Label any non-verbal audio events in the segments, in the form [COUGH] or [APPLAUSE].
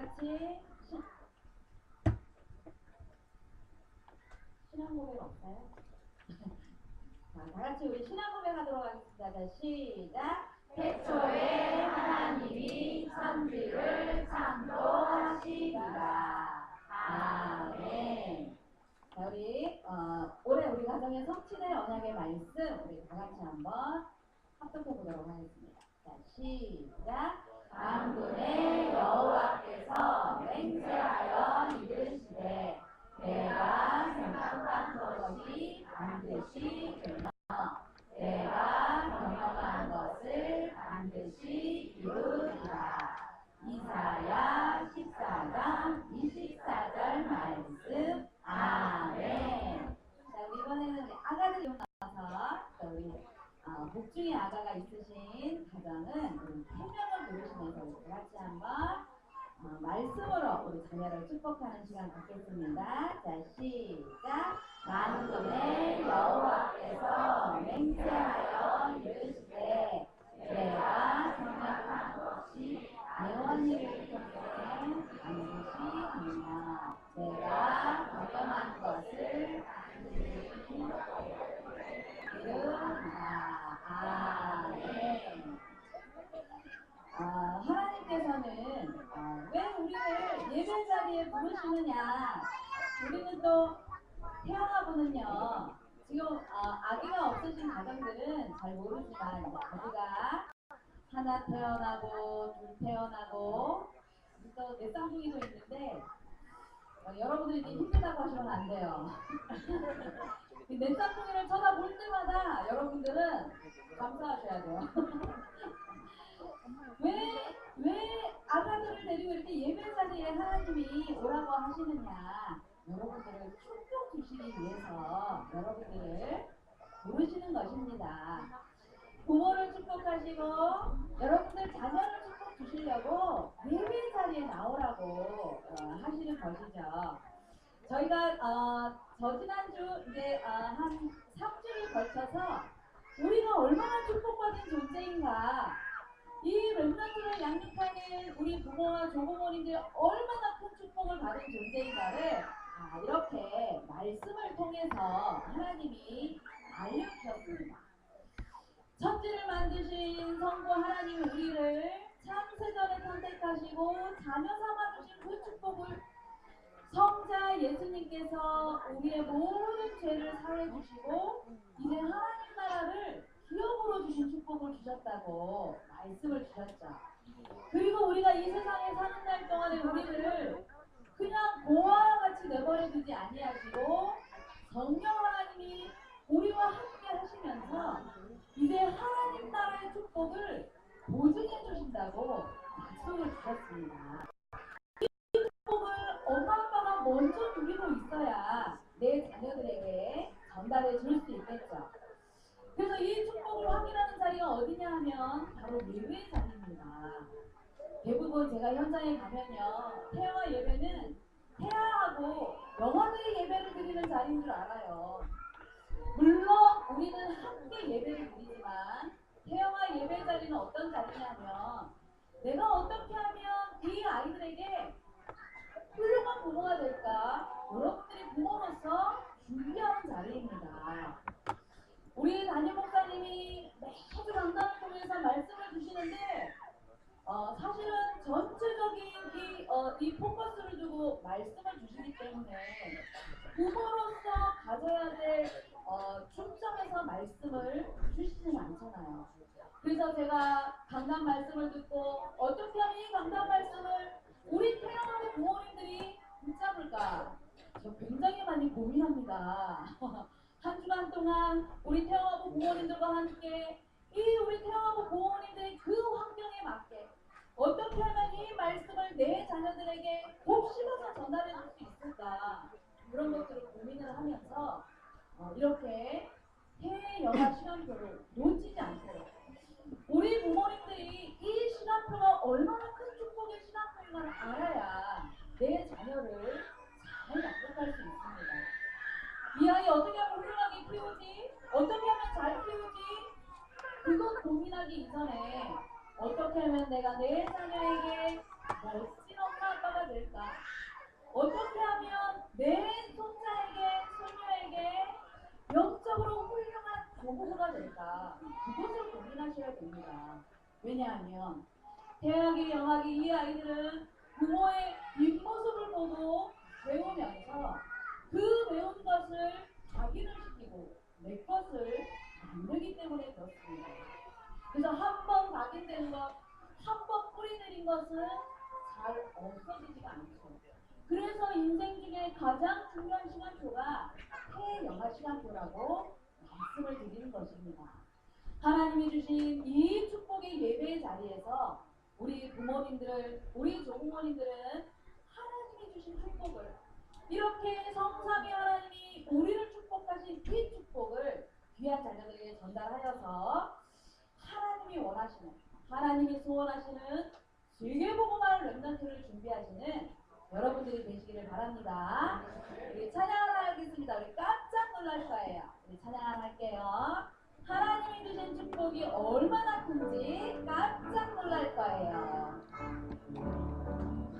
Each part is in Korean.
같이 시- 신앙 고백 없어요? [LAUGHS] 자, 다 같이 우리 신앙 고백 하도록 하겠습니다. 자, 시작. 태초에 하나님이 천지를 창조하시니라. 아멘. 자, 우리 어, 올해 우리 가정의 성취의 언약의 말씀 우리 다 같이 한번 합독해 보도록 하겠습니다. 자, 시작. 만군의 여호와께서 맹세하여 이르시되 내가 생각한 것이 반드시 되며 내가 경험한 것을 반드시 이루리라. 이사야 14장 24절 말씀 아멘. 자, 이번에는 어, 복중에 아가가 있으신 가정은 우리 다 같이 한번 어, 말씀으로 우리 자녀를 축복하는 시간 갖겠습니다. 자, 시작. 만군의 여호와께서 맹세하여 이르시되 내가 생각한 것이 예원이를 통해 반드시 되며 내가 경험한 것을 이루리라. 아멘. 아, 하나님께서는 어, 왜 우리를 자리에 부르시느냐? 우리는 또 태어나보는요. 지금 어, 아기가 없으신 가정들은 잘 모르지만 이제 아기가 하나 태어나고 둘 태어나고 또내 쌍둥이도 있는데 어, 여러분들이 힘들다고 하시면 안 돼요. [LAUGHS] 이내 쌍둥이를 쳐다볼 때마다 여러분들은 감사하셔야 돼요. [LAUGHS] 왜, 왜 아가들을 데리고 이렇게 예배 자리에 하나님이 오라고 하시느냐? 여러분들을 충격 주시기 위해서 여러분들을 부르시는 것입니다. 부모를 축복하시고 여러분들 자녀를 축복 주시려고 예배 자리에 나오라고 어, 하시는 것이죠. 저희가 어, 저 지난주 이제 어, 한 3주를 걸쳐서 우리가 얼마나 축복받은 존재인가 이 렘넌트를 양육하는 우리 부모와 조부모님들 얼마나 큰 축복을 받은 존재인가를 아, 이렇게 말씀을 통해서 하나님이 알려주셨습니다. 천지를 만드신 성부 하나님 우리를 참세전에 선택하시고 자녀 삼아주신 그 축복을 성자 예수님께서 우리의 모든 죄를 사해 주시고 이제 하나님 나라를 기업으로 주신 축복을 주셨다고 말씀을 주셨죠. 그리고 우리가 이 세상에 사는 날 동안에 우리를 그냥 고아와 같이 내버려 두지 아니하시고 성령 하나님이 우리와 함께 하시면서 이제 하나님 나라의 축복을 보증해 주신다고 약속을 주셨습니다. 이 축복을 엄마 아빠가 먼저 누리고 있어야 내 자녀들에게 전달해 줄 수 있겠죠. 그래서 이 축복을 확인하는 자리가 어디냐 하면 바로 예배의 자리입니다. 대부분 제가 현장에 가면요. 태아와 예배는 태아하고 영혼의 예배를 드리는 자리인 줄 알아요. 물론 우리는 함께 예배를 드리지만 태영아 예배 자리는 어떤 자리냐면 내가 어떻게 하면 이 아이들에게 훌륭한 부모가 될까 여러분들이 부모로서 준비하는 자리입니다. 우리 담임 목사님이 매주 강단을 통해서 말씀을 주시는데 어, 사실은 전체적인 이, 어, 이 포커스를 두고 말씀을 주시기 때문에 부모로서 가져야 될 어, 중점에서 말씀을 주시진 않잖아요. 그래서 제가 강단 말씀을 듣고 어떻게 하면 이 강단 말씀을 우리 태어나는 부모님들이 붙잡을까? 저 굉장히 많이 고민합니다. [LAUGHS] 한 주간 동안 우리 태어나고 부모님들과 함께 이 우리 태어나고 부모님들의 그 환경에 맞게 어떻게 하면 이 말씀을 내 자녀들에게 곱씹어서 전달해 줄 수 있을까? 그런 것들을 고민을 하면서 어, 이렇게 해외 영화 시간표를 놓치지 않도록 우리 부모님들이 이 시간표가 얼마나 큰 축복의 시간표인가를 알아야 내 자녀를 잘 양육할 수 있습니다. 이 아이 어떻게 하면 키우지? 어떻게 하면 잘 키우지? 그것 고민하기 이전에 어떻게 하면 내가 내 자녀에게 멋진 엄마 아빠가 될까? 어떻게 하면 내 손자에게 손녀에게 영적으로 훌륭한 조부모가 될까? 그것을 고민하셔야 됩니다. 왜냐하면 대학이 영학이 이 아이들은 부모의 뒷모습을 보고 배우면서 그 배운 것을 자기를 시키고 내 것을 만들기 때문에 그렇습니다. 그래서 한 번 각인된 것, 한 번 뿌리 내린 것은 잘 없어지지가 않죠. 그래서 인생 중에 가장 중요한 시간표가 폐영화 시간표라고 말씀을 드리는 것입니다. 하나님이 주신 이 축복의 예배의 자리에서 우리 부모님들, 우리 조부모님들은 하나님이 주신 축복을 이렇게 성삼위 하나님이 우리를 축복하신 이 축복을 귀한 자녀들에게 전달하여서 하나님이 원하시는 하나님이 소원하시는 즐겨보고말 렘넌트를 준비하시는 여러분들이 되시기를 바랍니다. 우리 찬양을 하겠습니다. 우리 깜짝 놀랄 거예요. 우리 찬양을 할게요. 하나님이 주신 축복이 얼마나 큰지 깜짝 놀랄 거예요.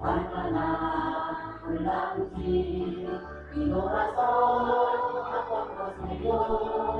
얼마나 놀라운지 뒤돌아서 한번 보세요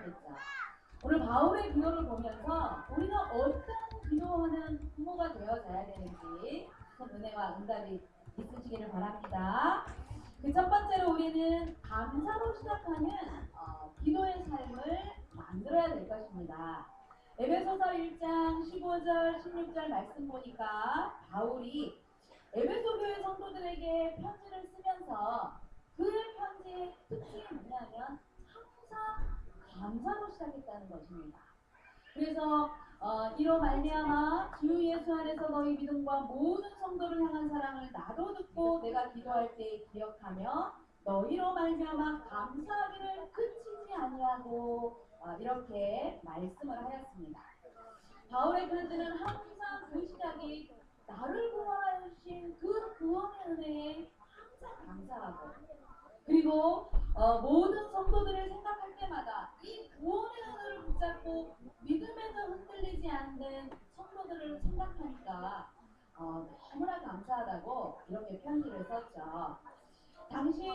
중요하겠죠. 오늘 바울의 기도를 보면서 우리는 어떤 기도하는 부모가 되어져야 되는지 큰 은혜와 응답이 있으시기를 바랍니다. 그 첫 번째로 우리는 감사로 시작하는 어, 기도의 삶을 만들어야 될 것입니다. 에베소서 1장 15절 16절 말씀 보니까 바울이 에베소 교회 성도들에게 편지를 쓰면서 그 편지의 특징이 뭐냐면 항상 감사로 시작했다는 것입니다. 그래서 어, 이로 말미암아 주 예수 안에서 너희 믿음과 모든 성도를 향한 사랑을 나도 듣고 내가 기도할 때 기억하며 너희로 말미암아 감사하기를 그치지 아니하고 어, 이렇게 말씀을 하였습니다. 바울의 편지는 항상 그 시작이 나를 구원하신 그 구원의 은혜에 항상 감사하고 그리고 어, 모든 성도들을 생각할 때마다 붙잡고 믿음에서 흔들리지 않는 성도들을 생각하니까 어, 너무나 감사하다고 이렇게 편지를 썼죠. 당시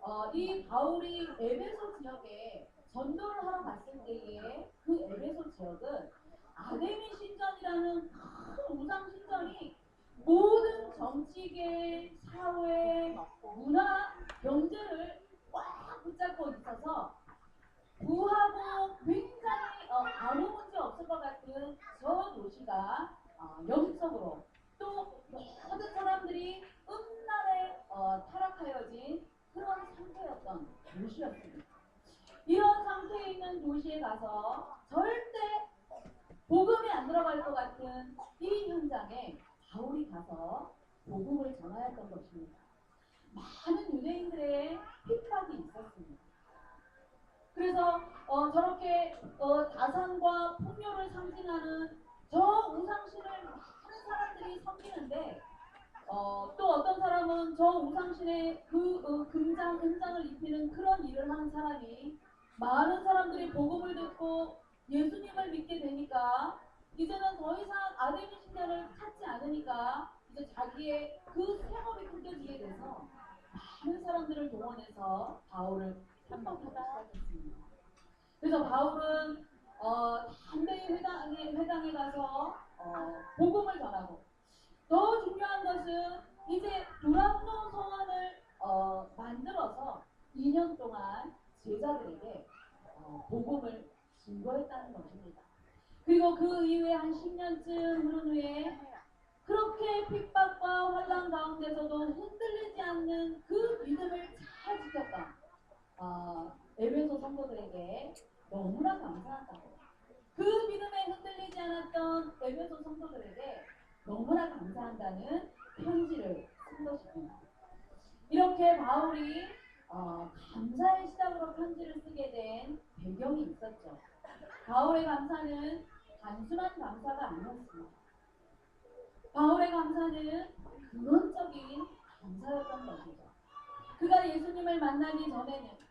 어, 이 바울이 에베소 지역에 전도를 하러 갔을 때에 그 에베소 지역은 아데미 신전이라는 큰 우상 신전이 모든 정치계, 사회, 문화, 경제를 꽉 붙잡고 있어서 부하고 굉장히 어, 아무 문제 없을 것 같은 저 도시가 어, 영적으로 또 모든 사람들이 음란에 어, 타락하여진 그런 상태였던 도시였습니다. 이런 상태에 있는 도시에 가서 절대 복음이 안 들어갈 것 같은 이 현장에 바울이 가서 복음을 전하였던 것입니다. 많은 유대인들의 핍박이 있었습니다. 그래서 어, 저렇게 어, 다산과 풍요를 상징하는 저 우상신을 많은 사람들이 섬기는데 어, 또 어떤 사람은 저 우상신의 그 어, 금장, 은장을 입히는 그런 일을 하는 사람이 많은 사람들이 복음을 듣고 예수님을 믿게 되니까 이제는 더 이상 아데미 신전을 찾지 않으니까 이제 자기의 그 생업이 끊겨지게 돼서 많은 사람들을 동원해서 바울을 시작했습니다. 그래서 바울은 어, 담대히 회당에, 회당에 가서 어, 복음을 전하고 더 중요한 것은 이제 두란노 소원을 어, 만들어서 2년 동안 제자들에게 어, 복음을 증거했다는 것입니다. 그리고 그 이후에 한 10년쯤 흐른 후에 그렇게 핍박과 환란 가운데서도 흔들리지 않는 그 믿음을 잘 지켰던 어, 에베소 성도들에게 너무나 감사하다고 그 믿음에 흔들리지 않았던 에베소 성도들에게 너무나 감사한다는 편지를 쓴 것입니다. 이렇게 바울이 어, 감사의 시작으로 편지를 쓰게 된 배경이 있었죠. 바울의 감사는 단순한 감사가 아니었습니다. 바울의 감사는 근원적인 감사였던 것이죠. 그가 예수님을 만나기 전에는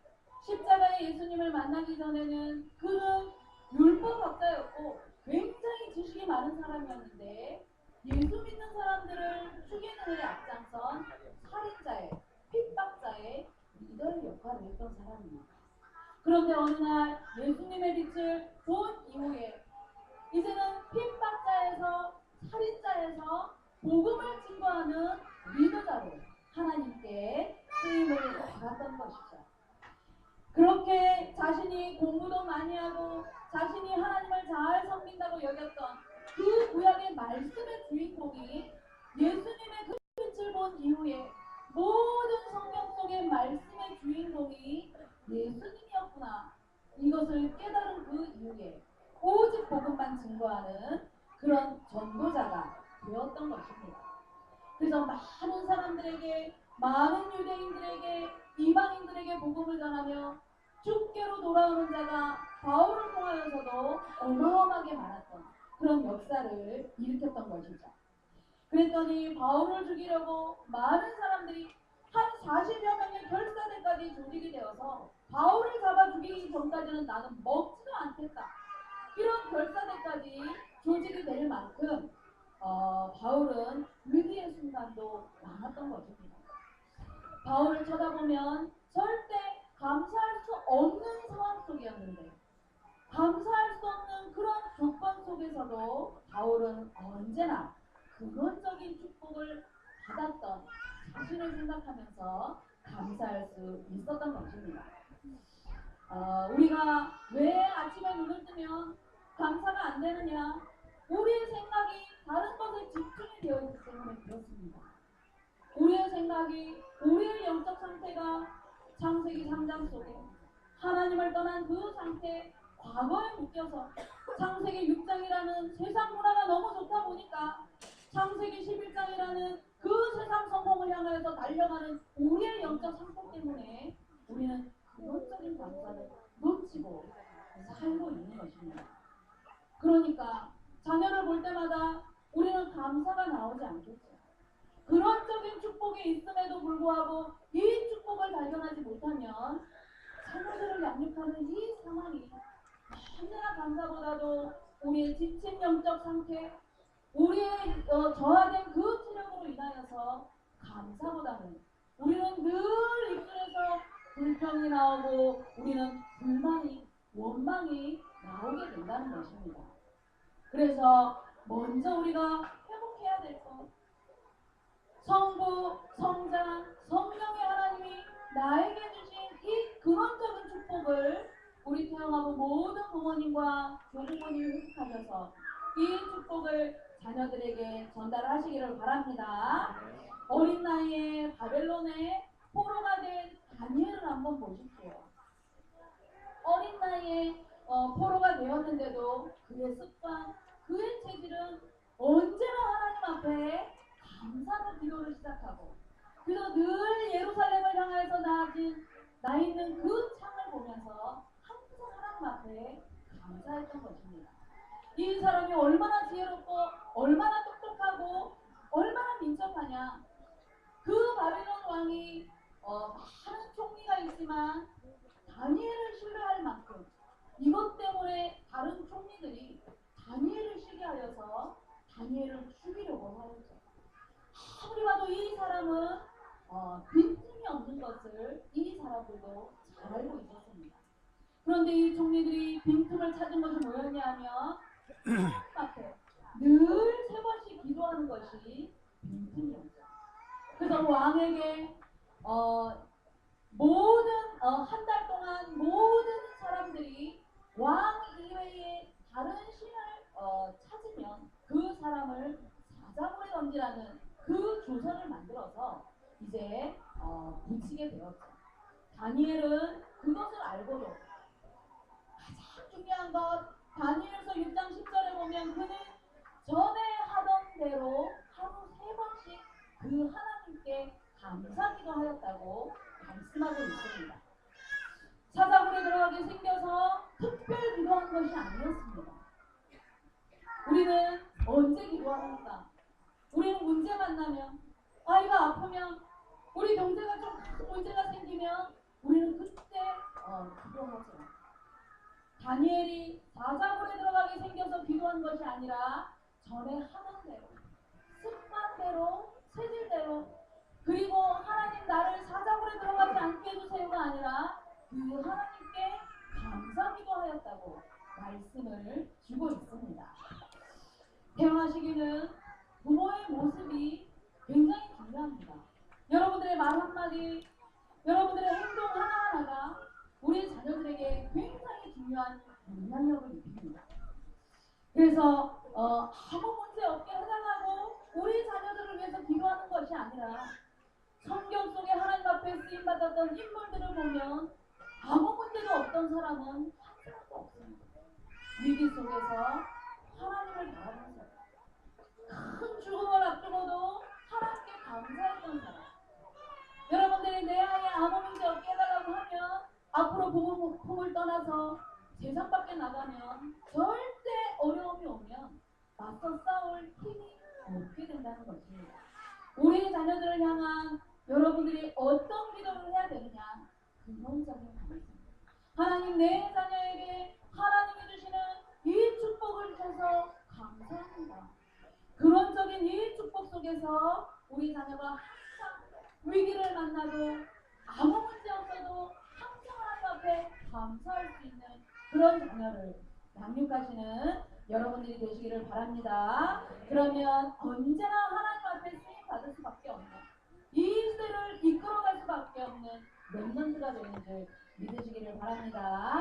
십자가의 예수님을 만나기 전에는 그는 율법학자였고 굉장히 지식이 많은 사람이었는데 예수 믿는 사람들을 죽이는 일에 앞장선 살인자의 핍박자의 리더의 역할을 했던 사람입니다. 그런데 어느 날 예수님의 빛을 본 이후에 이제는 핍박자에서 살인자에서 복음을 증거하는 리더자로 하나님께 쓰임을 받았던 것이죠. 그렇게 자신이 공부도 많이 하고 자신이 하나님을 잘 섬긴다고 여겼던 그 구약의 말씀의 주인공이 예수님의 그 빛을 본 이후에 모든 성경 속의 말씀의 주인공이 예수님이었구나. 이것을 깨달은 그 이후에 오직 복음만 증거하는 그런 전도자가 되었던 것입니다. 그래서 많은 사람들에게, 많은 유대인들에게, 이방인들에게 복음을 전하며 죽게로 돌아오는 자가 바울을 통하여서도 어마어마하게 많았던 그런 역사를 일으켰던 것이죠. 그랬더니 바울을 죽이려고 많은 사람들이 한 40여 명의 결사대까지 조직이 되어서 바울을 잡아 죽이기 전까지는 나는 먹지도 않겠다. 이런 결사대까지 조직이 될 만큼 어, 바울은 위기의 순간도 많았던 것입니다. 바울을 쳐다보면 절대 감사할 수 없는 상황 속이었는데 감사할 수 없는 그런 조건 속에서도 바울은 언제나 근원적인 축복을 받았던 자신을 생각하면서 감사할 수 있었던 것입니다. 어, 우리가 왜 아침에 눈을 뜨면 감사가 안 되느냐? 우리의 생각이 다른 것에 집중이 되어 있기 때문에 그렇습니다. 우리의 생각이 우리의 영적 상태가 창세기 3장 속에 하나님을 떠난 그 상태 과거에 묶여서 창세기 6장이라는 세상 문화가 너무 좋다 보니까 창세기 11장이라는 그 세상 성공을 향하여서 달려가는 우리의 영적 상태 때문에 우리는 근원적인 감사를 놓치고 살고 있는 것입니다. 그러니까 자녀를 볼 때마다 우리는 감사가 나오지 않겠죠. 근원적인 축복이 있음에도 불구하고 이 축복을 발견하지 못하면 자녀들을 양육하는 이 상황이 언제나 감사보다도 우리의 지친 영적 상태, 우리의 어, 저하된 그 체력으로 인하여서 감사보다는 우리는 늘 입술에서 불평이 나오고 우리는 불만이 원망이 나오게 된다는 것입니다. 그래서 먼저 우리가 회복해야 될 것, 성부, 성자, 성령의 하나님이 나에게 주신 이 근원적인 축복을 우리 태영하고 모든 부모님과 조부모님이 회복하셔서 이 축복을 자녀들에게 전달하시기를 바랍니다. 어린 나이에 바벨론의 포로가 된 다니엘을 한번 보십시오. 어린 나이에 어, 포로가 되었는데도 그의 습관, 그의 체질은 언제나 하나님 앞에 감사로 기도를 시작하고 그래서 늘 예루살렘을 향해서 나아진 나 있는 그 창을 보면서 항상 하나님 앞에 감사했던 것입니다. 이 사람이 얼마나 지혜롭고 얼마나 똑똑하고 얼마나 민첩하냐 그 바빌론 왕이 어, 많은 총리가 있지만 다니엘을 신뢰할 만큼 이것 때문에 다른 총리들이 다니엘을 시기하여서 다니엘을 죽이려고 하였죠. 아무리 봐도 이 사람은 어, 빈틈이 없는 것을 이 사람들도 잘 알고 있었습니다. 그런데 이 총리들이 빈틈을 찾은 것이 뭐였냐 하면 [CLEARS THROAT] 앞에 늘 세 번씩 기도하는 것이 빈틈이었죠. 그래서 왕에게 어, 모든 한달 동안 모든 사람들이 왕 이외에 다른 신을 어, 찾으면 그 사람을 사자굴에 던지라는 그 조서를 만들어서 이제 어, 붙이게 되었죠. 다니엘은 그것을 알고도 가장 중요한 것 다니엘서 6장 10절에 보면 그는 전에 하던 대로 하루 세 번씩 그 하나님께 감사기도 하였다고 말씀하고 있습니다. 사자굴에 들어가게 생겨서 특별 기도한 것이 아니었습니다. 우리는 언제 기도합니까? 우리는 문제 만나면 아이가 아프면 우리 경제가 좀 큰 문제가 생기면 우리는 그때 어, 기도하죠. 다니엘이 사자굴에 들어가게 생겨서 기도한 것이 아니라 전에 하던 대로 습관대로 체질대로 그리고 하나님 나를 사자굴에 들어가지 않게 해주세요가 아니라 그 하나님께 감사기도 하였다고 말씀을 주고 있습니다. 태어나시기는 부모의 모습이 굉장히 중요합니다. 여러분들의 말 한마디, 여러분들의 행동 하나하나가 우리 자녀들에게 굉장히 중요한 영향력을 미칩니다. 그래서 어, 아무 문제 없게 해당하고 우리 자녀들을 위해서 기도하는 것이 아니라 성경 속에 하나님 앞에 쓰임 받았던 인물들을 보면 아무 문제도 없던 사람은 한 사람도 없습니다. 위기 속에서 하나님을 큰 죽음을 앞두고도 하나님께 감사했던 사람. 여러분들이 내 아이 아무 문제 없게 해달라고 하면 앞으로 부모 품을 떠나서 세상 밖에 나가면 절대 어려움이 오면 맞서 싸울 힘이 없게 된다는 것입니다. 우리 자녀들을 향한 여러분들이 어떤 기도를 해야 되느냐? 근원적인 감사입니다. 하나님 내 자녀에게 하나님이 주시는 이 축복을 주셔서 감사합니다. 근원적인 이 축복 속에서 우리 자녀가 항상 위기를 만나도 아무 문제 없어도 항상 하나님 앞에 감사할 수 있는 그런 자녀를 양육하시는 여러분들이 되시기를 바랍니다. 그러면 언제나 하나님 앞에 쓰임 받을 수밖에 없는 이 시대를 이끌어갈 수밖에 없는 랩런트가 되는 줄 믿으시기를 바랍니다.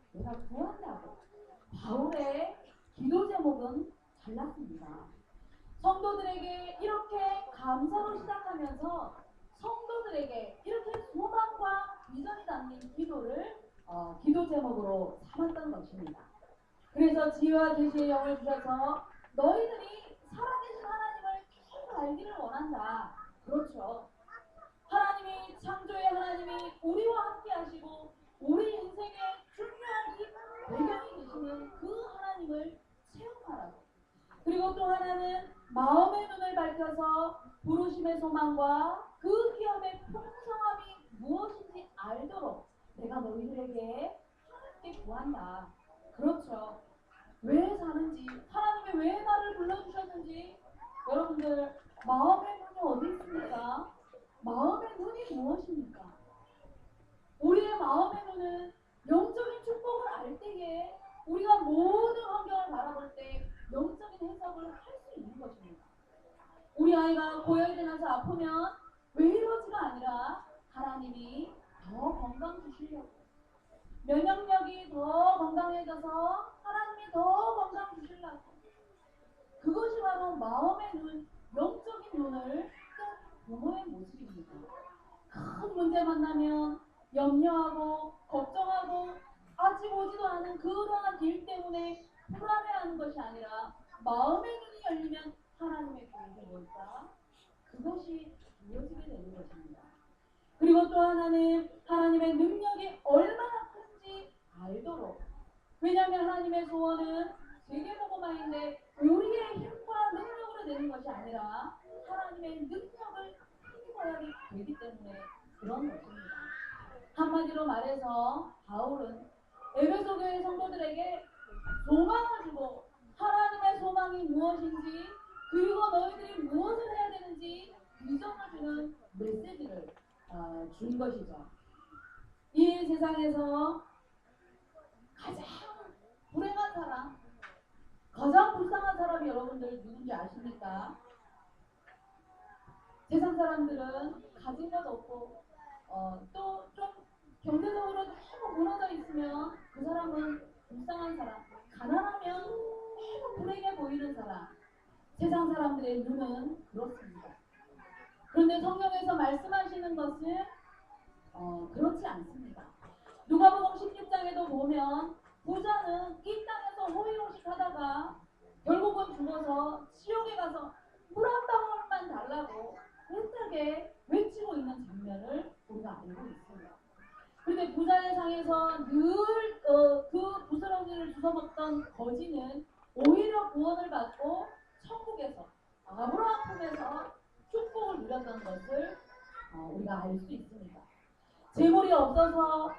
내가 구한다고 바울의 기도 제목은 잘났습니다. 성도들에게 이렇게 감사로 시작하면서 성도들에게 이렇게 소망과 비전이 담긴 기도를 어, 기도 제목으로 삼았던 것입니다. 그래서 지혜와 계시의 영을 주셔서 너희들이 살아계신 하나님을 알기를 원한다. 그렇죠. 하나님이 창조의 하나님이 우리와 함께 하시고 우리 인생의 중요한 이 배경이 되시는 그 하나님을 체험하라고. 그리고 또 하나는 마음의 눈을 밝혀서 부르심의 소망과 그 기업의 풍성함이 무엇인지 알도록 내가 너희들에게 하나님께 구한다. 그렇죠. 왜 사는지, 하나님이 왜 나를 불러주셨는지, 여러분들, 마음의 눈이 어디 있습니까? 마음의 눈이 무엇입니까? 우리의 마음의 눈은 영적인 축복을 알 때에 우리가 모든 환경을 바라볼 때 영적인 해석을 할 수 있는 것입니다. 우리 아이가 고열이 나서 아프면 왜 이러지가 아니라 하나님이 더 건강 주시려고 면역력이 더 건강해져서 하나님이 더 건강 주시려고 그것이 바로 마음의 눈, 뜬 부모의 모습입니다. 큰 문제 만나면 염려하고 걱정하고 아직 오지도 않은 그러한 일 때문에 불안해하는 것이 아니라 마음의 눈이 열리면 하나님의 계획이 뭘까? 그것이 이루어지게 되는 것입니다. 그리고 또 하나는 하나님의 능력이 얼마나 큰지 알도록 왜냐하면 하나님의 소원은 세계복음화인데 우리의 힘과 능력으로 되는 것이 아니라 하나님의 능력을 힘입어야 되기 때문에 그런 것입니다. 한마디로 말해서 바울은 에베소 교회 성도들에게 소망을 주고 하나님의 소망이 무엇인지 그리고 너희들이 무엇을 해야 되는지 비전을 주는 메시지를 어, 준 것이죠. 이 세상에서 가장 불행한 사람, 가장 불쌍한 사람이 여러분들 누군지 아십니까? 세상 사람들은 가진 것 없고 어, 또 좀 경제적으로 너무 무너져 있으면 그 사람은 불쌍한 사람, 가난하면 너무 불행해 보이는 사람. 세상 사람들의 눈은 그렇습니다. 그런데 성경에서 말씀하시는 것은 어, 그렇지 않습니다. 누가복음 16장에도 보면 부자는 이 땅에서 호의호식 하다가 결국은 죽어서 지옥에 가서 물 한 방울만 달라고 애타게 외치고 있는 장면을 우리가 알고 있습니다. 그런데 부자의 상에서 늘그 부스러기를 주워먹던 거지는 오히려 구원을 받고 천국에서 아브라함 품에서 축복을 누렸던 것을 어, 우리가 알 수 있습니다. 재물이 없어서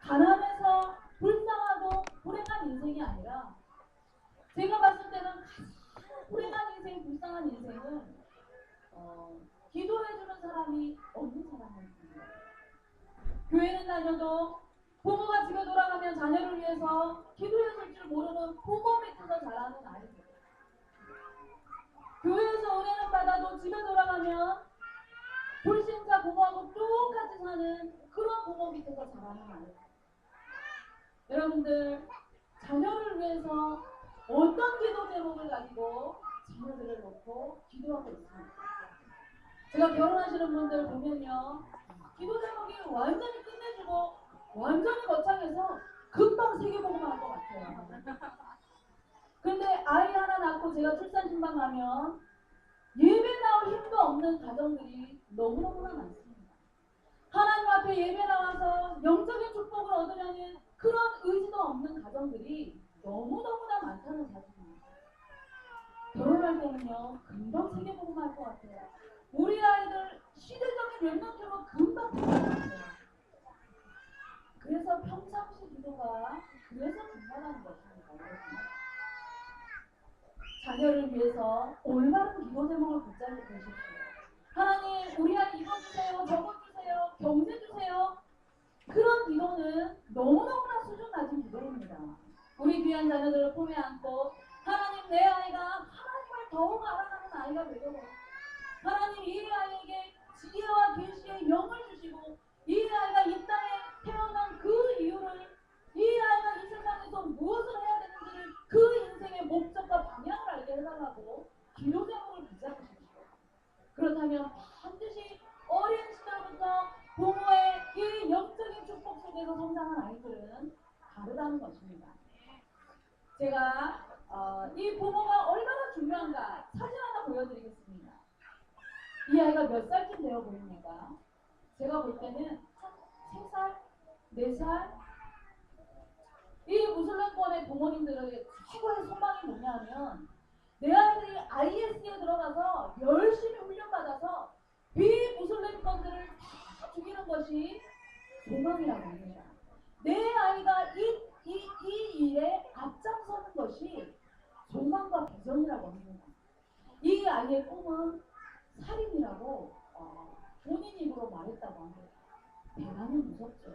가난해서 불쌍하고 불행한 인생이 아니라 제가 봤을 때는 불행한 인생, 불쌍한 인생은 어, 기도해주는 사람이 없는 사람입니다. 교회는 다녀도 부모가 집에 돌아가면 자녀를 위해서 기도해줄 줄 모르는 부모 밑에서 자라는 아이들. 교회에서 은혜는 받아도 집에 돌아가면 불신자 부모하고 똑같이 사는 그런 부모 밑에서 자라는 아이들. 여러분들 자녀를 위해서 어떤 기도 제목을 가지고 자녀들을 놓고 기도하고 있습니다. 제가 결혼하시는 분들 보면요. 기도 제목이 완전히 끝내주고 완전히 거창해서 금방 세계복음을 할것 같아요. 그런데 아이 하나 낳고 제가 출산 신방 가면 예배 나올 힘도 없는 가정들이 너무너무나 많습니다. 하나님 앞에 예배 나와서 영적인 축복을 얻으려는 그런 의지도 없는 가정들이 너무너무나 많다는 사실입니다. 결혼할 때는요, 금방 세계복음 할것 같아요. 우리 아이들 시대적인 랩런트로 금방 같아요. 그래서 평상시 기도가 그래서 중요하다는 것입니다. 자녀를 위해서 올바른 기도 제목을 붙잡고 계십시오. 하나님, 우리 아이 이거 주세요, 저거 주세요, 경제 주세요. 그런 기도는 너무너무나 수준 낮은 기도입니다. 우리 귀한 자녀들을 품에 안고 하나님 내 아이가 하나님을 더욱 알아가는 아이가 되도록 하나님 이 아이에게 지혜와 계시의 영을 주시고 이 아이가 이 땅에 태어난 그 이유를 이 아이가 이 세상에서 무엇을 해야 되는지를 그 인생의 목적과 방향을 알게 해달라고 기도 제목을 붙잡으십시오. 그렇다면 반드시 어린 시절부터 부모의 이 영적인 축복 속에서 성장한 아이들은 다르다는 것입니다. 제가 어, 이 부모가 얼마나 중요한가 사진 하나 보여드리겠습니다. 이 아이가 몇 살쯤 되어 보입니까? 제가 볼 때는 한 3살, 4살? 이 무슬림권의 부모님들의 최고의 소망이 뭐냐면 내 아이들이 IS에 들어가서 열심히 훈련받아서 비무슬림권들을 다 죽이는 것이 소망이라고 합니다. 내 아이가 이, 이, 이 일에 앞장서는 것이 소망과 비전이라고 합니다. 이 아이의 꿈은 살인이라고 어, 본인 입으로 말했다고 합니다. 대단히 무섭죠.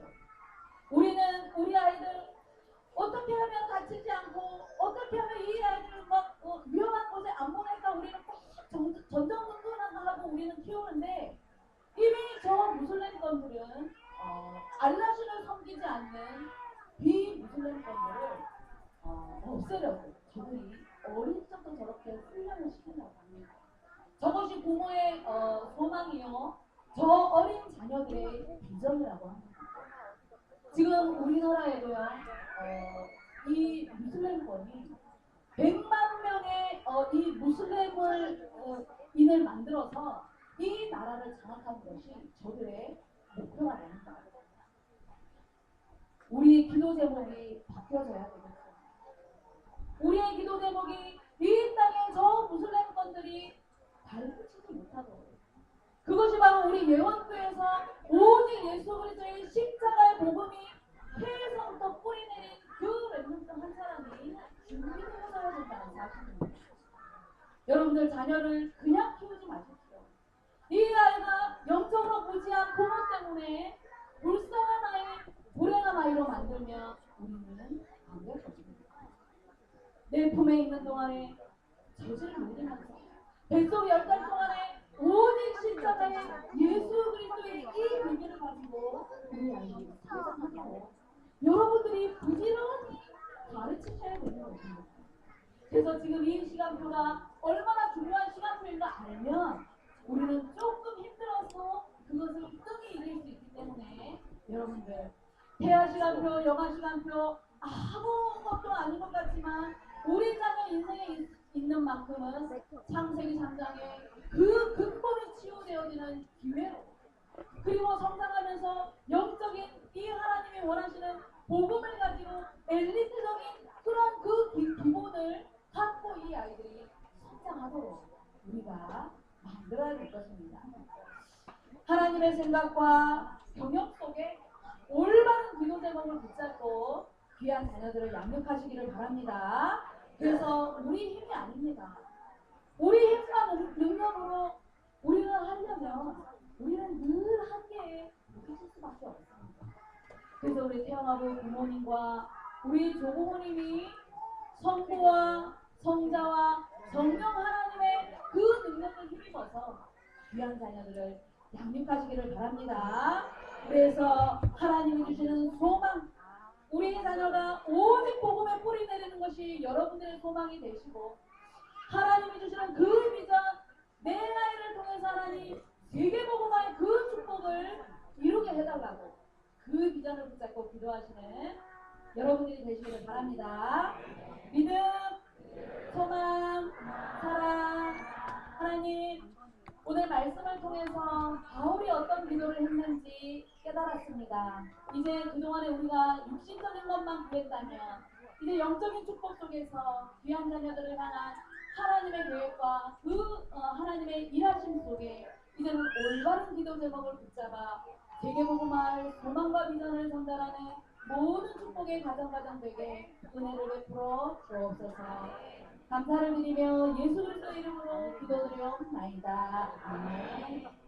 우리는 우리 아이들 어떻게 하면 다치지 않고 어떻게 하면 이 아이들을 막 어, 위험한 곳에 안 보낼까 우리는 막 전- 전전긍긍하고 우리는 키우는데 이미 저 무슬림권들은 어, 알라신을 섬기지 않는 비무슬림권들을 어, 없애려고 저들이 어릴 적부터 저렇게 훈련을 시킨다고 합니다. 저것이 부모의 어, 소망이요. 저 어린 자녀들의 비전이라고 합니다. 지금 우리나라에도요, 어, 이 무슬림권이 100만 명의 어, 이 무슬림을 어, 인을 만들어서 이 나라를 장악하는 것이 저들의 목표라고 합니다. 우리 기도 제목이 바뀌어져야 되겠죠. 우리의 기도 제목이 이 땅에 저 무슬림권들이 발붙이지 못하도록 그것이 바로 우리 예원교에서 오직 예수 그리스도의 십자가의 복음이 해에서부터 뿌리 내린 그 렘넌트 한 사람이 준비되고 된다는 사실입니다. 여러분들 자녀를 그냥 키우지 마십시오. 이 아이가 영적으로 무지한 부모 때문에 불쌍한 아이, 불행한 아이로 만들면 우리는 안될 것입니다. 내 품에 있는 동안에 저주를 누리면서 뱃속 열 달 동안에 오직 십자가의 예수 그리스도의 이 비밀을 가지고 우리 아이들이 성장하고 여러분들이 부지런히 가르치셔야 되는 것입니다. 그래서 지금 이 시간표가 얼마나 중요한 시간표인가 알면 우리는 조금 힘들어서 그것을 끄기 이길 수 있기 때문에 여러분들 대화 시간표, 영화 시간표 아무것도 아닌 것 같지만 우리 자녀 인생에 만큼은 창세기 3장에 그 근본이 치유되어지는 기회로 그리고 성장하면서 영적인 이 하나님이 원하시는 복음을 가지고 엘리트적인 그런 그 기, 기본을 갖고 이 아이들이 성장하도록 우리가 만들어야 될 것입니다. 하나님의 생각과 경영 속에 올바른 기도 제목을 붙잡고 귀한 자녀들을 양육하시기를 바랍니다. 그래서 우리 힘이 아닙니다. 우리 힘과 능- 능력으로 우리는 하려면 우리는 늘 한계에 부딪힐 수밖에 없습니다. 그래서 우리 태영아부 부모님과 우리 조부모님이 성부와 성자와 성령 하나님의 그 능력을 힘입어서 귀한 자녀들을 양육하시기를 바랍니다. 그래서 하나님이 주시는 소망, 우리 자녀가 오직 복음에 뿌리 내리는 것이 소망이 되시고 하나님이 주시는 그 비전, 내 아이를 통해서 하나님 세계복음화의 그 축복을 이루게 해달라고 그 비전을 붙잡고 기도하시는 여러분들이 되시기를 바랍니다. 믿음, 소망, 사랑, 하나님 오늘 말씀을 통해서 바울이 어떤 기도를 했는지 깨달았습니다. 이제 그동안에 우리가 육신적인 것만 구했다면 이제 영적인 축복 속에서 귀한 자녀들을 향한 하나님의 계획과 그 어, 하나님의 일하심 속에 이제는 올바른 기도 제목을 붙잡아 세계복음화의 소망과 비전을 전달하는 모든 축복의 가정가정 되게 은혜를 베풀어 주옵소서. 감사를 드리며 예수 그리스도 이름으로 기도드리옵나이다. 아멘.